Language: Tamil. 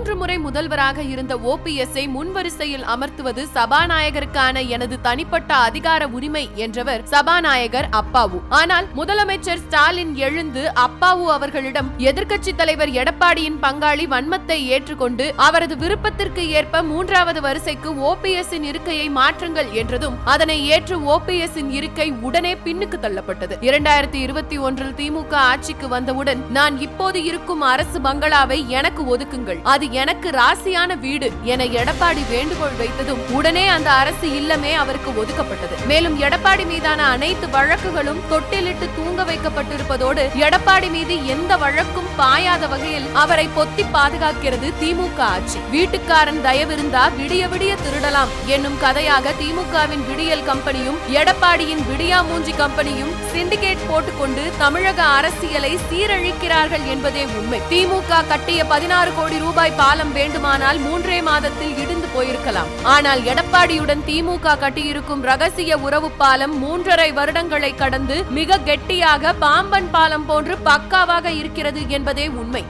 மூன்று முறை முதல்வராக இருந்த ஓபிஎஸ்ஐ முன்வரிசையில் அமர்த்துவது சபாநாயகருக்கான எனது தனிப்பட்ட அதிகார உரிமை என்றவர் சபாநாயகர் அப்பாவு. ஆனால் முதலமைச்சர் ஸ்டாலின் எழுந்து அப்பாவு அவர்களிடம் எதிர்க்கட்சி தலைவர் எடப்பாடியின் பங்காளி வன்மத்தை ஏற்றுக்கொண்டு அவரது விருப்பத்திற்கு ஏற்ப மூன்றாவது வரிசைக்கு ஓபிஎஸ்ஸின் இருக்கையை மாற்றுங்கள் என்றதும் அதனை ஏற்று ஓபிஎஸ்ஸின் இருக்கை உடனே பின்னுக்கு தள்ளப்பட்டது. இரண்டாயிரத்தி இருபத்தி ஒன்றில் திமுக ஆட்சிக்கு வந்தவுடன் நான் இப்போது இருக்கும் அரசு பங்களாவை எனக்கு ஒதுக்குங்கள். அது எனக்கு ராசியான வீடு என எடப்பாடி வேண்டுகோள் வைத்ததும் உடனே அந்த அரசு இல்லமே அவருக்கு ஒதுக்கப்பட்டது. மேலும் எடப்பாடி மீதான அனைத்து வழக்குகளும் தொட்டிலிட்டு தூங்க வைக்கப்பட்டிருப்பதோடு எடப்பாடி மீது எந்த வழக்கும் பாயாத வகையில் அவரை பொத்தி பாதுகாக்கிறது திமுக ஆட்சி. வீட்டுக்காரன் தயவிருந்தா விடிய விடிய திருடலாம் என்னும் கதையாக திமுகவின் விடியல் கம்பெனியும் எடப்பாடியின் விடியா மூஞ்சி கம்பெனியும் சிண்டிகேட் போட்டுக்கொண்டு தமிழக அரசியலை சீரழிக்கிறார்கள் என்பதே உண்மை. திமுக கட்டிய பதினாறு கோடி ரூபாய் பாலம் வேண்டுமானால் மூன்றே மாதத்தில் இடிந்து போயிருக்கலாம். ஆனால் எடப்பாடியுடன் திமுக கட்டியிருக்கும் ரகசிய உறவு பாலம் மூன்றரை வருடங்களை கடந்து மிக கெட்டியாக பாம்பன் பாலம் போன்று பக்காவாக இருக்கிறது என்பதே உண்மை.